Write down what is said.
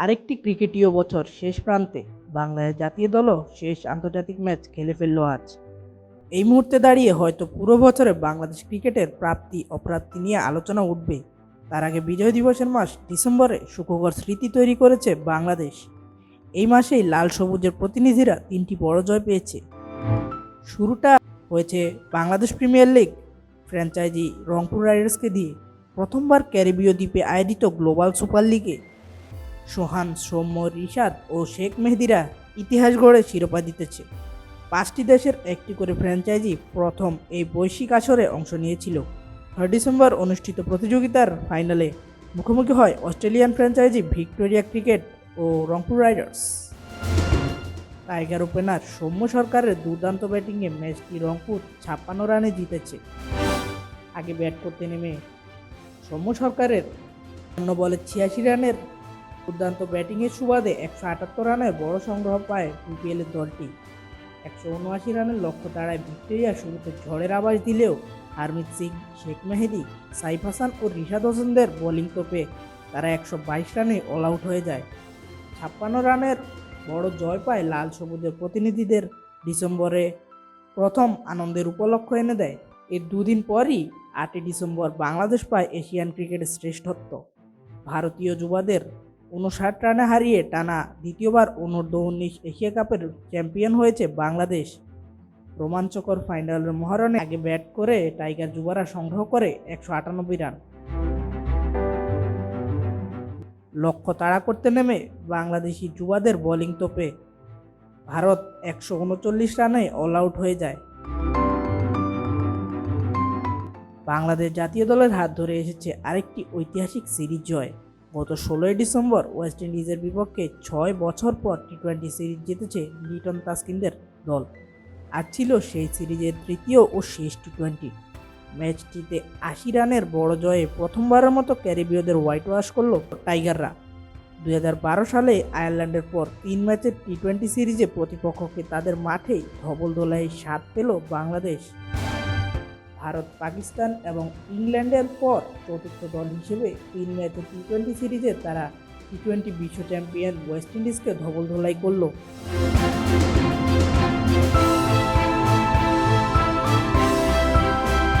আরেকটি ক্রিকেটীয় বছর শেষ প্রান্তে বাংলাদেশ জাতীয় দলও শেষ আন্তর্জাতিক ম্যাচ খেলে ফেলল আজ। এই মুহূর্তে দাঁড়িয়ে হয়তো পুরো বছরে বাংলাদেশ ক্রিকেটের প্রাপ্তি অপ্রাপ্তি নিয়ে আলোচনা উঠবে। তার আগে বিজয় দিবসের মাস ডিসেম্বরে সুখকর স্মৃতি তৈরি করেছে বাংলাদেশ। এই মাসেই লাল সবুজের প্রতিনিধিরা তিনটি বড় জয় পেয়েছে। শুরুটা হয়েছে Bangladesh premier league franchise Rangpur রাইডার্সকে দিয়ে। প্রথমবার ক্যারিবীয় দ্বীপে আয়োজিত গ্লোবাল সুপার লিগে সোহান, সৌম্য, রিশাদ ও শেখ মেহেদিরা ইতিহাস গড়ে শিরোপা জিতেছে। পাঁচটি দেশের একটি করে ফ্র্যাঞ্চাইজি প্রথম এই বৈশ্বিক আসরে অংশ নিয়েছিল। ছয় ডিসেম্বর অনুষ্ঠিত প্রতিযোগিতার ফাইনালে মুখোমুখি হয় অস্ট্রেলিয়ান ফ্র্যাঞ্চাইজি ভিক্টোরিয়া ক্রিকেট ও Rangpur Riders. Tiger opener Soumya সরকারের দুর্দান্ত ব্যাটিংয়ে ম্যাচটি রংপুর ছাপ্পান্ন রানে জিতেছে। আগে ব্যাট করতে নেমে সৌম্য সরকারের অন্য বলে ছিয়াশি রানের দুর্দান্ত ব্যাটিংয়ের সুবাদে একশো আটাত্তর রানের বড় সংগ্রহ পায় বিপিএলের দলটি। একশো উনআশি রানের লক্ষ্য তাড়ায় ভিক্টোরিয়া শুরুতে ঝড়ের আবাস দিলেও হারমিত সিং, শেখ মেহেদি, সাইফ হাসান ও রিশাদ হোসেনদের বোলিং তোপে তারা একশো বাইশ রানে অল আউট হয়ে যায়। ছাপ্পান্ন রানের বড় জয় পায় লাল সবুজের প্রতিনিধিদের ডিসেম্বরে। প্রথম আনন্দের উপলক্ষ এনে দেয়। এর দুদিন পরই আটই ডিসেম্বর বাংলাদেশ পায় এশিয়ান ক্রিকেটের শ্রেষ্ঠত্ব। ভারতীয় যুবাদের উনষাট রানে হারিয়ে টানা দ্বিতীয়বার অনূর্ধ্ব উনিশ এশিয়া কাপের চ্যাম্পিয়ন হয়েছে বাংলাদেশ। রোমাঞ্চকর ফাইনালের মহারণে আগে ব্যাট করে টাইগার যুবারা সংগ্রহ করে একশো আটানব্বই রান। লক্ষ্য তাড়া করতে নেমে বাংলাদেশি যুবাদের বোলিং তোপে। ভারত একশো উনচল্লিশ রানে অল আউট হয়ে যায়। বাংলাদেশ জাতীয় দলের হাত ধরে এসেছে আরেকটি ঐতিহাসিক সিরিজ জয়। গত ষোলোই ডিসেম্বর ওয়েস্ট ইন্ডিজের বিপক্ষে ছয় বছর পর টি টোয়েন্টি সিরিজ জিতেছে লিটন তাসকিনদের দল। আর ছিল সেই সিরিজের তৃতীয় ও শেষ টি টোয়েন্টি ম্যাচটিতে আশি রানের বড় জয়ে প্রথমবারের মতো ক্যারিবীয়দের হোয়াইট ওয়াশ করল টাইগাররা। দু হাজার বারো সালে আয়ারল্যান্ডের পর তিন ম্যাচের টি টোয়েন্টি সিরিজে প্রতিপক্ষকে তাদের মাঠেই ধবল দোলাই স্বাদ পেল বাংলাদেশ। ভারত, পাকিস্তান এবং ইংল্যান্ডের পর চতুর্থ দল হিসেবে তিন ম্যাচে টি টোয়েন্টি সিরিজে তারা টি টোয়েন্টি বিশ্ব চ্যাম্পিয়ন ওয়েস্ট ইন্ডিজকে ধবল ধোলাই করল।